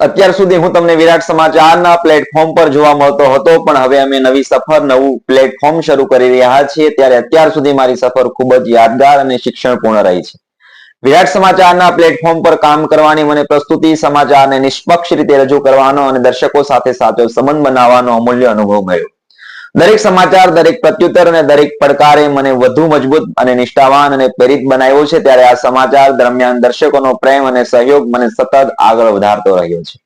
અત્યાર સુધી હું તમને વિરાટ સમાચારના પ્લેટફોર્મ પર જોવા મળતો હતો, પણ હવે અમે નવી સફર, નવું પ્લેટફોર્મ શરૂ કરી રહ્યા છીએ. ત્યારે અત્યાર સુધી મારી સફર ખૂબ જ યાદગાર અને શિક્ષણપૂર્ણ રહી છે. વિરાટ સમાચારના પ્લેટફોર્મ પર કામ કરવાની મને પ્રસ્તુતિ, સમાચારને નિષ્પક્ષ રીતે રજૂ કરવાનો અને દર્શકો સાથે સાચો સંબંધ બનાવવાનો અમૂલ્ય અનુભવ મળ્યો. દરેક સમાચાર, દરેક પ્રત્યુત્તર અને દરેક પડકારે મને વધુ મજબૂત અને નિષ્ઠાવાન અને પ્રેરિત બનાવ્યો છે, ત્યારે આ સમાચાર દરમિયાન દર્શકોનો પ્રેમ અને સહયોગ મને સતત આગળ વધારતો રહ્યો છે.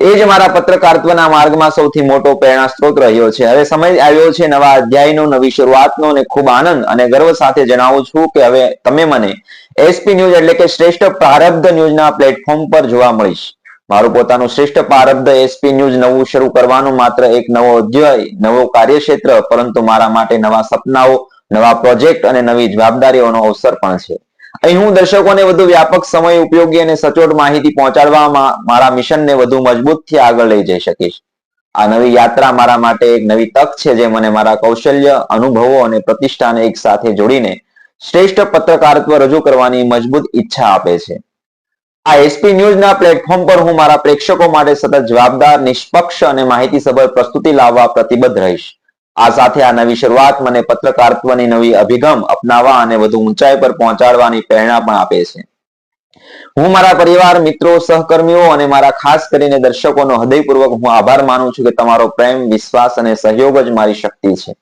એ જ મારા પત્રકારત્વના માર્ગમાં સૌથી મોટો પ્રેરણા સ્ત્રોત રહ્યો છે. હવે સમય આવ્યો છે નવા અધ્યાયનો, નવી શરૂઆતનો અને ખૂબ આનંદ અને ગર્વ સાથે જણાવું છું કે હવે તમે મને એસપી ન્યૂઝ એટલે કે શ્રેષ્ઠ પ્રારબ્ધ ન્યૂઝના પ્લેટફોર્મ પર જોવા મળીશ. મારું પોતાનું શ્રેષ્ઠ પ્રારબ્ધ એસપી ન્યૂઝ નવું શરૂ કરવાનું માત્ર એક નવો અધ્યાય, નવો કાર્યક્ષેત્ર, પરંતુ મારા માટે નવા સપનાઓ, નવા પ્રોજેક્ટ અને નવી જવાબદારીઓનો અવસર પણ છે. અહીં હું દર્શકોને વધુ વ્યાપક સમય, ઉપયોગી અને સચોટ માહિતી પહોંચાડવામાં મારા મિશનને વધુ મજબૂતથી આગળ લઈ જઈ શકીશ. આ નવી યાત્રા મારા માટે એક નવી તક છે જે મને મારા કૌશલ્ય, અનુભવો અને પ્રતિષ્ઠાને એક સાથે જોડીને શ્રેષ્ઠ પત્રકારત્વ રજૂ કરવાની મજબૂત ઈચ્છા આપે છે. આ એસપી ન્યૂઝના પ્લેટફોર્મ પર હું મારા પ્રેક્ષકો માટે સતત જવાબદાર, નિષ્પક્ષ અને માહિતીસભર પ્રસ્તુતિ લાવવા પ્રતિબદ્ધ રહીશ. આ સાથે આ નવી શરૂઆત મને પત્રકારત્વની નવી અભિગમ અપનાવવા અને વધુ ઊંચાઈ પર પહોંચાડવાની પ્રેરણા પણ આપે છે. હું મારા પરિવાર, મિત્રો, સહકર્મીઓ અને મારા ખાસ કરીને દર્શકોનો હૃદયપૂર્વક હું આભાર માનું છું કે તમારો પ્રેમ, વિશ્વાસ અને સહયોગ જ મારી શક્તિ છે.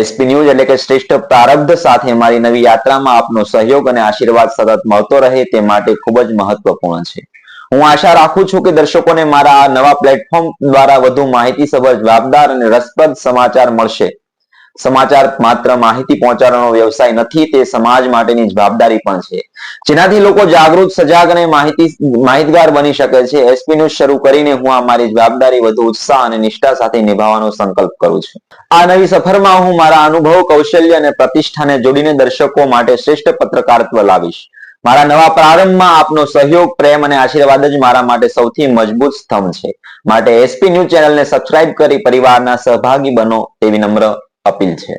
એસપી ન્યૂઝ એટલે કે શ્રેષ્ઠ પ્રારબ્ધ સાથે મારી નવી યાત્રામાં આપનો સહયોગ અને આશીર્વાદ સતત મળતો રહે તે માટે ખૂબ જ મહત્વપૂર્ણ છે. હું આશા રાખું છું કે દર્શકોને મારા આ નવા પ્લેટફોર્મ દ્વારા વધુ માહિતીસભર જવાબદાર અને રસપ્રદ સમાચાર મળશે. સમાચાર માત્ર માહિતી પહોંચાડવાનો વ્યવસાય નથી, તે સમાજ માટેની જવાબદારી પણ છે. જેનાથી લોકો જાગૃત, સજાગ અને માહિતી, માહિતગાર બની શકે છે. એસપી ન્યૂઝ શરૂ કરીને હું આ મારી જવાબદારી વધુ ઉત્સાહ અને નિષ્ઠા સાથે નિભાવવાનો સંકલ્પ કરું છું. આ નવી સફરમાં હું મારા અનુભવ, કૌશલ્ય અને પ્રતિષ્ઠાને જોડીને દર્શકો માટે શ્રેષ્ઠ પત્રકારત્વ લાવીશ. મારા નવા પ્રારંભમાં આપનો સહયોગ, પ્રેમ અને આશીર્વાદ જ મારા માટે સૌથી મજબૂત સ્તંભ છે. માટે એસપી ન્યૂઝ ચેનલને સબસ્ક્રાઇબ કરી પરિવારના સહભાગી બનો તેવી નમ્ર અપીલ છે.